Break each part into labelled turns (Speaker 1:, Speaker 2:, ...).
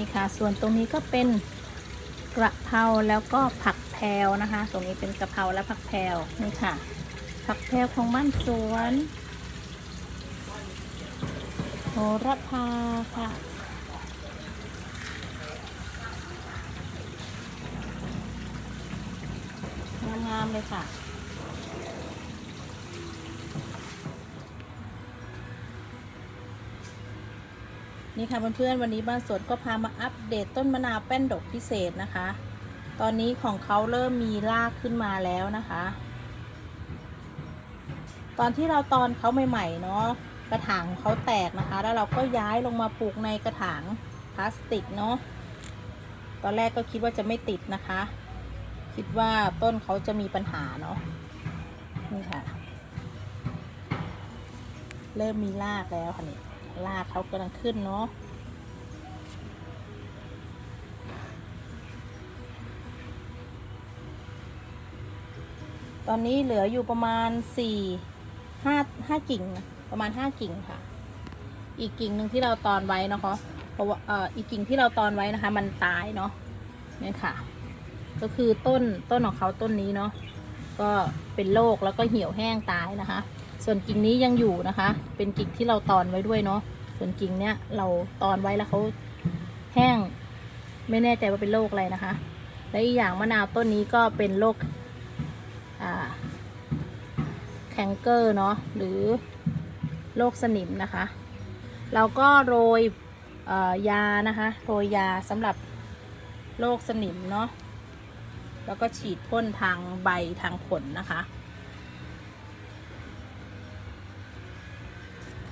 Speaker 1: นี่ค่ะ ส่วนตรงนี้ก็เป็นกระเพราแล้วก็ผักแพรวนะคะ ตรงนี้เป็นกระเพราและผักแพรวนี่ค่ะ ผักแพรวของบ้านสวนโหระพาค่ะงามๆเลยค่ะ นี่ค่ะเพื่อนๆวันนี้บ้านสวนก็พามาอัปเดตต้นมะนาวแป้นดกพิเศษนะคะ ตอนนี้ของเขาเริ่มมีรากขึ้นมาแล้วนะคะ ตอนที่เราตอนเขาใหม่ๆเนาะกระถางเขาแตกนะคะ แล้วเราก็ย้ายลงมาปลูกในกระถางพลาสติกเนาะตอนแรกก็คิดว่าจะไม่ติดนะคะ คิดว่าต้นเขาจะมีปัญหาเนาะนี่ค่ะ เริ่มมีรากแล้วค่ะนี่ ราเขากำลังขึ้นเนาะตอนนี้เหลืออยู่ประมาณสี่ห้าห้ากิ่ง ประมาณห้ากิ่งค่ะ อีกกิ่งหนึ่งที่เราตอนไว้นะคะเพราะว่าอีกกิ่งที่เราตอนไว้นะคะ มันตายเนาะนี่ค่ะ ก็คือต้นต้นของเขาต้นนี้เนาะก็เป็นโรคแล้วก็เหี่ยวแห้งตายนะคะ ส่วนกิ่งนี้ยังอยู่นะคะ เป็นกิ่งที่เราตอนไว้ด้วยเนาะส่วนกิ่งเนี้ยเราตอนไว้แล้วเขาแห้ง ไม่แน่ใจว่าเป็นโรคอะไรนะคะ และอีกอย่างมะนาวต้นนี้ก็เป็นโรคแคนเกอร์เนาะหรือโรคสนิมนะคะ เราก็โรยยานะคะโรยยาสำหรับโรคสนิมเนาะแล้วก็ฉีดพ่นทางใบทางผลนะคะ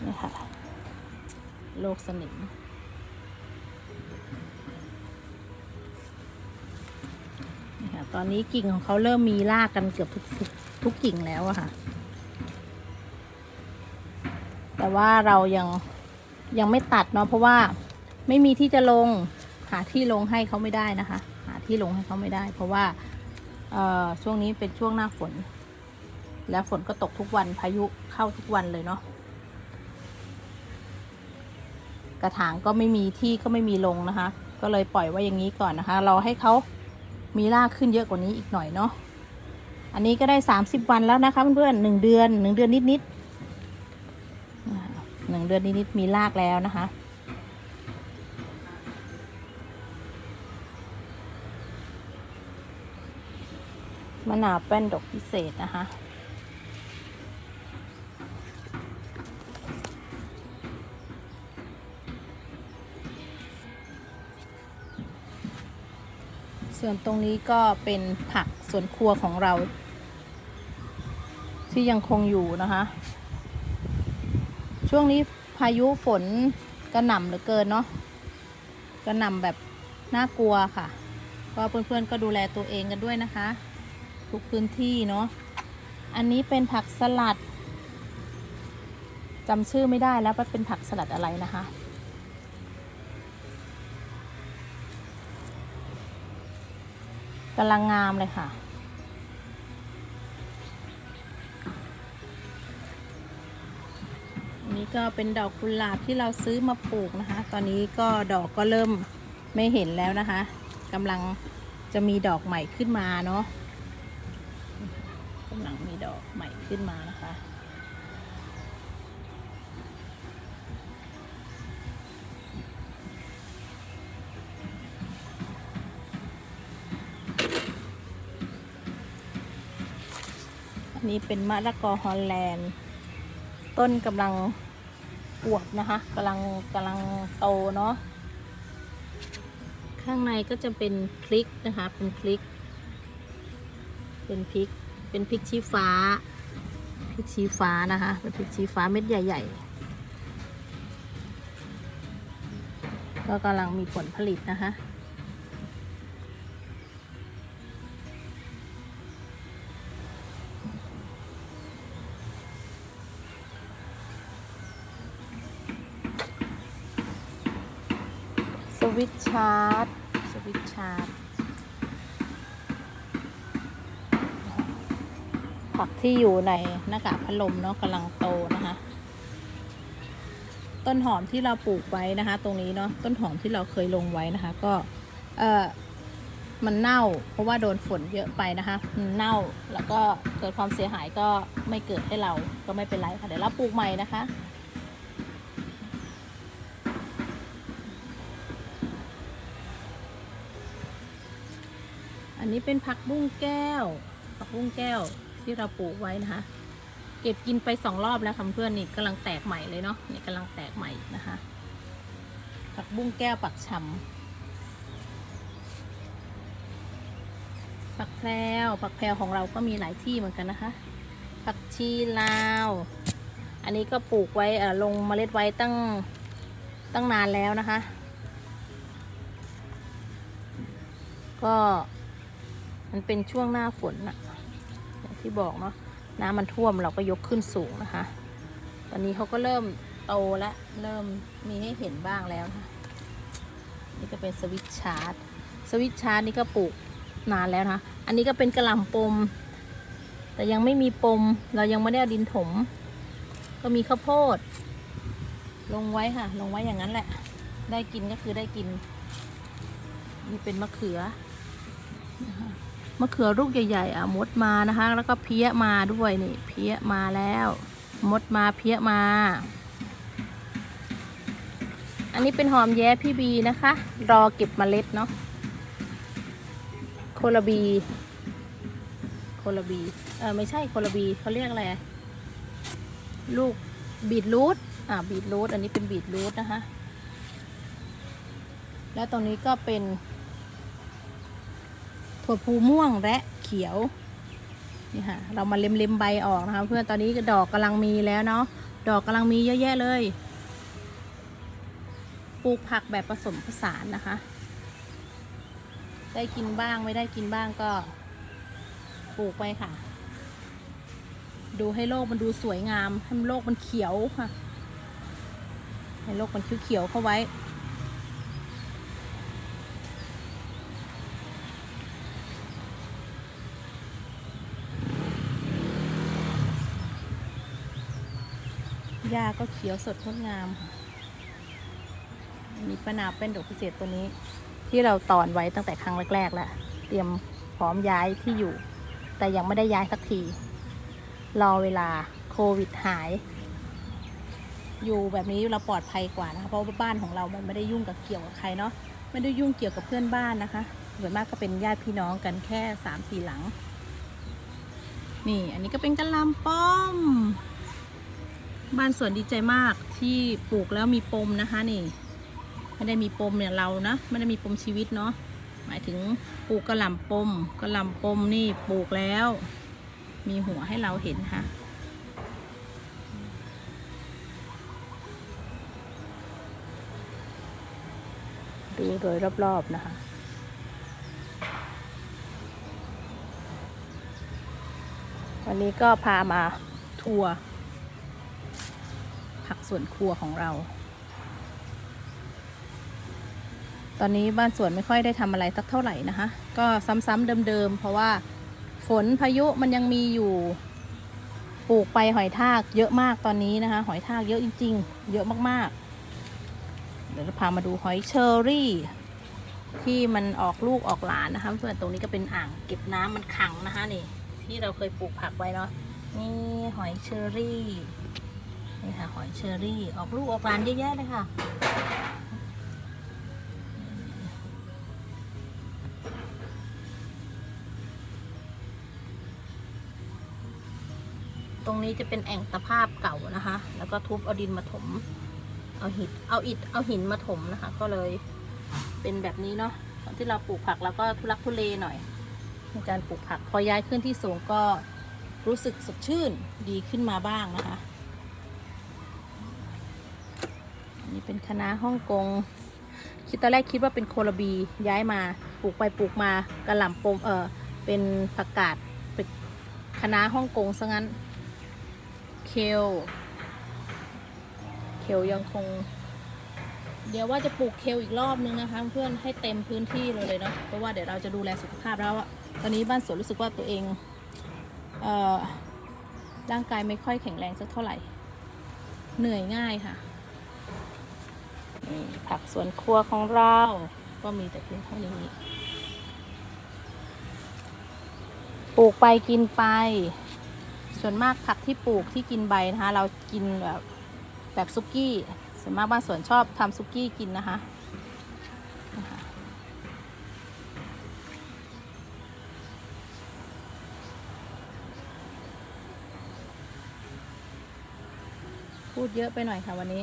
Speaker 1: นี่ค่ะโรคสนิมนี่ค่ะตอนนี้กิ่งของเขาเริ่มมีรากกันเกือบทุกทุกทุกกิ่งแล้วอะค่ะ แต่ว่าเรายังยังไม่ตัดเนาะเพราะว่าไม่มีที่จะลงหาที่ลงให้เขาไม่ได้นะคะ หาที่ลงให้เขาไม่ได้ เพราะว่าเอ่อช่วงนี้เป็นช่วงหน้าฝน แล้วฝนก็ตกทุกวันพายุเข้าทุกวันเลยเนาะ กระถางก็ไม่มีที่ก็ไม่มีลงนะคะ ก็เลยปล่อยไว้อย่างนี้ก่อนนะคะ เราให้เขามีรากขึ้นเยอะกว่านี้อีกหน่อยเนาะอันนี้ก็ได้ 30 วันแล้วนะคะเพื่อนๆหนึ่งเดือนหนึ่งเดือนนิดๆหนึ่งเดือนนิดๆมีรากแล้วนะคะมะนาวแป้นดอกพิเศษนะคะ ส่วนตรงนี้ก็เป็นผักสวนครัวของเรา ที่ยังคงอยู่นะคะ ช่วงนี้พายุฝนกระหน่ำเหลือเกินเนาะกระหน่ำแบบน่ากลัวค่ะ ก็เพื่อนๆก็ดูแลตัวเองกันด้วยนะคะ ทุกพื้นที่เนาะอันนี้เป็นผักสลัดจำชื่อไม่ได้แล้วว่าเป็นผักสลัดอะไรนะคะ กำลังงามเลยค่ะนนี้ก็เป็นดอกกุหลาบที่เราซื้อมาปลูกนะคะ ตอนนี้ก็ดอกก็เริ่มไม่เห็นแล้วนะคะกำลังจะมีดอกใหม่ขึ้นมาเนาะกำลังมีดอกใหม่ขึ้นมานะคะ นี้เป็นมะละกอฮอลแลนด์ ต้นกำลังอวบนะคะกำลังกำลังโตเนาะข้างในก็จะเป็นพริกนะคะ เป็นพริก เป็นพริก เป็นพริกชี้ฟ้า พริกชี้ฟ้านะคะ เป็นพริกชี้ฟ้าเม็ดใหญ่ ๆ ก็กำลังมีผลผลิตนะคะ วิตชาร์จ สวิตชาร์จ ผักที่อยู่ในหน้ากากพัดลมเนาะกำลังโตนะคะ ต้นหอมที่เราปลูกไว้นะคะ ตรงนี้เนาะ ต้นหอมที่เราเคยลงไว้นะคะ ก็ เออมันเน่า เพราะว่าโดนฝนเยอะไปนะคะมันเน่า แล้วก็เกิดความเสียหายก็ไม่เกิดให้เรา ก็ไม่เป็นไรค่ะ เดี๋ยวเราปลูกใหม่นะคะ นนี้เป็นผักบุ้งแก้ว ผักบุ้งแก้วที่เราปลูกไว้นะคะ เก็บกินไปสองรอบแล้วค่ะเพื่อนนี่กำลังแตกใหม่เลยเนาะนี่กำลังแตกใหม่นะคะ ผักบุ้งแก้วปักชำผักแพรวผักแพรวของเราก็มีหลายที่เหมือนกันนะคะ ผักชีลาว อันนี้ก็ปลูกไว้เอ่อลงเมล็ดไว้ตั้งตั้งนานแล้วนะคะ ก็ มันเป็นช่วงหน้าฝนอะอย่างที่บอกเนาะน้ำมันท่วมเราก็ยกขึ้นสูงนะคะ ตอนนี้เขาก็เริ่มโตและเริ่มมีให้เห็นบ้างแล้วนะคะนี่ก็เป็นสวิตชาร์จ สวิตชาร์จนี่ก็ปลูกนานแล้วนะคะอันนี้ก็เป็นกระหล่ำปม แต่ยังไม่มีปม เรายังไม่ได้เอาดินถม ก็มีข้าวโพด ลงไว้ค่ะ ลงไว้อย่างนั้นแหละ ได้กินก็คือได้กิน นี่เป็นมะเขือนะคะ มะเขือลูกใหญ่ๆอะมดมานะคะ แล้วก็เพี้ยมาด้วยนี่ เพี้ยมาแล้ว มดมาเพี้ยมา อันนี้เป็นหอมแย้พี่บีนะคะ รอเก็บเมล็ดเนาะโคลาบีโคลาบีเออไม่ใช่โคลาบีเขาเรียกอะไรลูกบีทรูทอ่าบีทรูทอันนี้เป็นบีทรูทนะคะ แล้วตรงนี้ก็เป็น ถั่วพูม่วงและเขียวนี่ค่ะเรามาเล็มเล็มๆใบออกนะคะ เพื่อนตอนนี้ดอกกำลังมีแล้วเนาะดอกกำลังมีเยอะแยะเลย ปลูกผักแบบผสมผสานนะคะ ได้กินบ้างไม่ได้กินบ้างก็ ปลูกไปค่ะ ดูให้โลกมันดูสวยงามให้โลกมันเขียวค่ะ ให้โลกมันเขียวๆเข้าไว้ หญ้าก็เขียวสดงดงามค่ะ มีปะนาเป็นดอกพิเศษตัวนี้ ที่เราตอนไว้ตั้งแต่ครั้งแรกๆแล้วเตรียมพร้อมย้ายที่อยู่ แต่ยังไม่ได้ย้ายสักที รอเวลาโควิดหาย อยู่แบบนี้เราปลอดภัยกว่านะคะเพราะว่าบ้านของเรามันไม่ได้ยุ่งกับเกี่ยวกับใครเนาะไม่ได้ยุ่งเกี่ยวกับเพื่อนบ้านนะคะส่วนมากก็เป็นญาติพี่น้องกันแค่สามสี่หลัง นี่อันนี้ก็เป็นกะลำป้อม บ้านสวนดีใจมากที่ปลูกแล้วมีปมนะคะนี่ ไม่ได้มีปมเนี่ยเรานะไม่ได้มีปมชีวิตเนาะหมายถึงปลูกกระหล่ำปมกระหล่ำปมนี่ปลูกแล้ว มีหัวให้เราเห็นค่ะ ดูโดยรอบๆนะคะวันนี้ก็พามาทัวร์ สวนครัวของเรา ตอนนี้บ้านสวนไม่ค่อยได้ทำอะไรสักเท่าไหร่นะคะ ก็ซ้ำๆเดิมๆ เพราะว่าฝนพายุมันยังมีอยู่ ปลูกไปหอยทากเยอะมากตอนนี้นะคะ หอยทากเยอะจริง ๆ เยอะมากๆ เดี๋ยวเราพามาดูหอยเชอรี่ ที่มันออกลูกออกหลานนะคะเพื่อนตรงนี้ก็เป็นอ่างเก็บน้ำมันขังนะคะนี่ที่เราเคยปลูกผักไว้เนาะนี่หอยเชอรี่ นี่ค่ะหอยเชอรี่ออกลูกออกหลานเยอะแยะเลยค่ะตรงนี้จะเป็นแอ่งตะภาพเก่านะคะ แล้วก็ทุบเอาดินมาถม เอาหิน เอาอิฐ เอาหินมาถมนะคะ ก็เลยเป็นแบบนี้เนาะ ตอนที่เราปลูกผักเราก็ทุลักทุเลหน่อยในการปลูกผัก พอย้ายขึ้นที่สูงก็รู้สึกสดชื่นดีขึ้นมาบ้างนะคะ นนี้เป็นคณะฮ่องกงคิดตอนแรกคิดว่าเป็นโคลาบีย้ายมาปลูกไปปลูกมากระหล่ำปมเออเป็นผักกาดเป็นคณะฮ่องกงซะงั้นเคลเคลยังคง เดี๋ยวว่าจะปลูกเคลอีกรอบนึงนะคะ เพื่อนให้เต็มพื้นที่เลยเลยเนาะเพราะว่าเดี๋ยวเราจะดูแลสุขภาพแล้วอะตอนนี้บ้านสวนรู้สึกว่าตัวเองเอ่อร่างกายไม่ค่อยแข็งแรงสักเท่าไหร่ เหนื่อยง่ายค่ะ นี่ผักสวนครัวของเรา ก็มีแต่เพียงเท่านี้ ปลูกไปกินไป ส่วนมากผักที่ปลูกที่กินใบนะคะ เรากินแบบแบบซุกี้ ส่วนมากบ้านสวนชอบทำซุกี้กินนะคะนะคะพูดเยอะไปหน่อยค่ะวันนี้